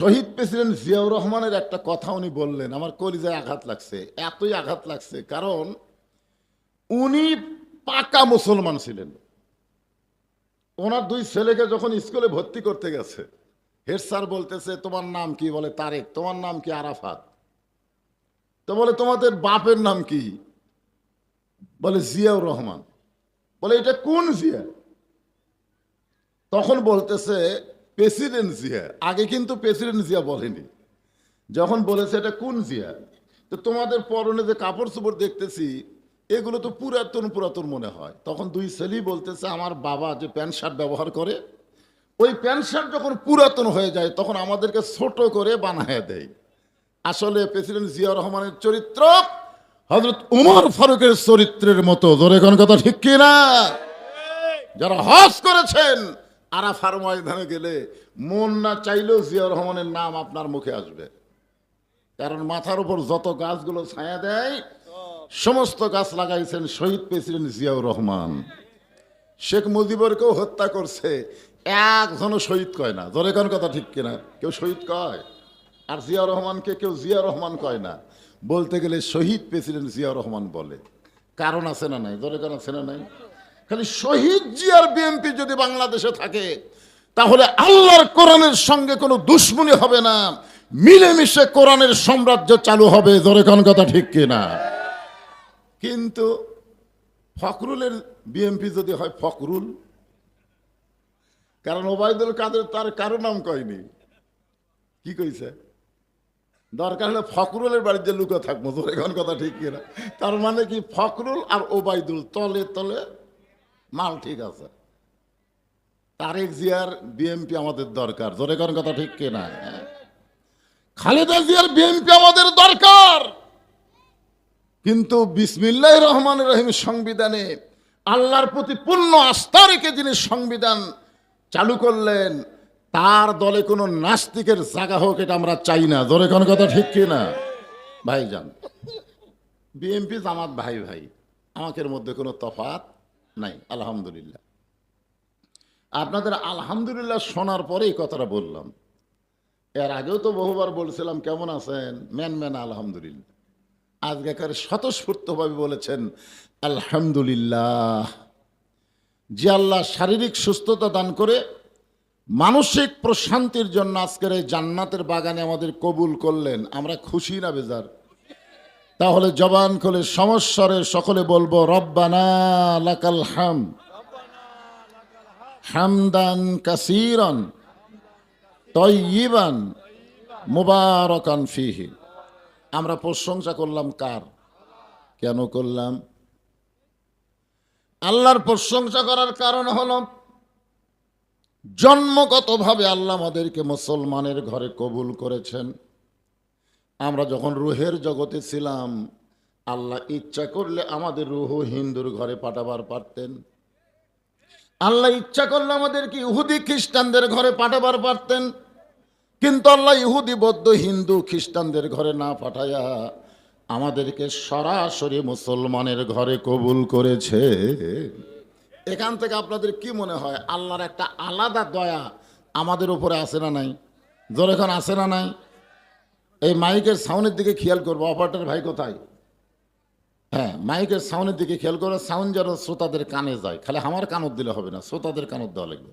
শহীদ president Ziaur রহমানের একটা কথা উনি বললেন, আমার কলিজায় আঘাত লাগছে, এতই আঘাত লাগছে, কারণ উনি পাকা মুসলমান ছিলেন। ওনার দুই ছেলেকে যখন স্কুলে ভর্তি করতে গেছে, হেড স্যার বলতেছে, তোমার নাম কি? বলে, তারেক, তোমার নাম কি? আরাফাত। তো বলে, তোমাদের বাপের নাম কি? বলে, জিয়াউর রহমান। বলে, এটা কোন জিয়া? তখন বলতেছে প্রেসিডেন্ট জিয়া আগে কিন্তু প্রেসিডেন্ট জিয়া বলেনি। যখন বলেছে এটা কোন জিয়া? তো তোমাদের পরনে যে কাপড় চোপড় দেখতেছি, এগুলো তো পুরাতন পুরাতন মনে হয়। তখন দুই ছেলেই বলতেছে, আমার বাবা যে প্যান্ট শার্ট ব্যবহার করে, ওই প্যান্ট শার্ট যখন পুরাতন হয়ে যায়, তখন আমাদেরকে ছোট করে বানায় দেয়। আসলে প্রেসিডেন্ট জিয়া রহমানের চরিত্র হজরত উমর ফারুকের চরিত্রের মতো। ধরে কোন কথা ঠিক কিনা? যারা হজ করেছেন আরাফার ময়দানে গেলে মন না চাইলেও জিয়া রহমানের নাম আপনার মুখে আসবে। কারণ মাথার উপর যত গাছগুলো ছায়া দেয়, সমস্ত গাছ লাগাইছেন শহীদ প্রেসিডেন্ট জিয়াউর রহমান। শেখ মুজিবরকেও হত্যা করছে। একজনও শহীদ কয় না। জোরে কোন কথা ঠিক কিনা? কেউ শহীদ কয়? আর জিয়া রহমানকে কেউ জিয়া রহমান কয় না। বলতে গেলে শহীদ প্রেসিডেন্ট জিয়া রহমান বলে। কারণ আছে না নাই? জোরে কোন আছে না নাই? খালি শহীদ জিয়ার বিএনপি যদি বাংলাদেশে থাকে, তাহলে আল্লাহর কোরআনের সঙ্গে কোনো দুশ্মনী হবে না। মিলেমিশে কোরআনের সাম্রাজ্য চালু হবে, জোরে কোন কথা ঠিক কিনা? কিন্তু ফখরুলের বিএমপি যদি হয় ফখরুল, কারণ ওবায়দুল কাদের তার কারও নাম কয়নি? কি কইছে? দরকার হলে ফখরুলের বাড়িতে লুকা থাকব এখন কথা ঠিক কিনা? তার মানে কি ফখরুল আর ওবায়দুল তলে তলে মাল ঠিক আছে। তারেক জিয়ার বিএমপি আমাদের দরকার। জোরে কোন কথা ঠিক কিনা হ্যাঁ? খালেদা জিয়ার বিএমপি আমাদের দরকার। কিন্তু বিসমিল্লাহ রহমান রহিম সংবিধানে আল্লাহর প্রতি পূর্ণ আস্থা রেখে যিনি সংবিধান চালু করলেন, তার দলে কোনো নাস্তিকের জায়গা হোক এটা আমরা চাই না। ধরে কোনো কথা ঠিক কি না? ভাই যান বিএমপি জামাত ভাই ভাই আমাদের মধ্যে কোনো তফাত নাই, আলহামদুলিল্লাহ। আপনাদের আলহামদুলিল্লাহ শোনার পরে এই কথাটা বললাম। এর আগেও তো বহুবার বলছিলাম, কেমন আছেন? ম্যান ম্যান, আলহামদুলিল্লাহ। আজকেকার স্বতঃস্ফূর্তভাবে বলেছেন, আলহামদুলিল্লাহ। যে আল্লাহ শারীরিক সুস্থতা দান করে, মানসিক প্রশান্তির জন্য আজকের এই জান্নাতের বাগানে আমাদের কবুল করলেন। আমরা খুশি না বেজার। তাহলে জবান খুলে সমস্বরে সকলে বলব, রব্বানা লাকাল হাম। হামদান কাসিরন তৈবান মুবারকান ফিহি। আমরা প্রশংসা করলাম কার? কেন করলাম? আল্লাহর প্রশংসা করার কারণ হল জন্মগতভাবে আল্লাহ আমাদেরকে মুসলমানের ঘরে কবুল করেছেন। আমরা যখন রুহের জগতে ছিলাম, আল্লাহ ইচ্ছা করলে আমাদের রুহ হিন্দুর ঘরে পাঠাবার পারতেন। আল্লাহ ইচ্ছা করলে আমাদের কি ইহুদি খ্রিস্টানদের ঘরে পাঠাবার পারতেন? কিন্তু আল্লাহ ইহুদি, বৌদ্ধ, হিন্দু খ্রিস্টানদের ঘরে না পাঠায়া আমাদেরকে সরাসরি মুসলমানের ঘরে কবুল করেছে। এখান থেকে আপনাদের কি মনে হয়, আল্লাহর একটা আলাদা দয়া আমাদের উপরে আসে না নাই? জোর আসে না নাই? এই মাইকের সাউন্ডের দিকে খেয়াল করব, অপারেটার ভাই কোথায়? হ্যাঁ মাইকের সাউন্ডের দিকে খেয়াল করো, সাউন্ড যেন শ্রোতাদের কানে যায়, খালি আমার কানত দিলে হবে না, শ্রোতাদের কানত দেওয়া লাগবে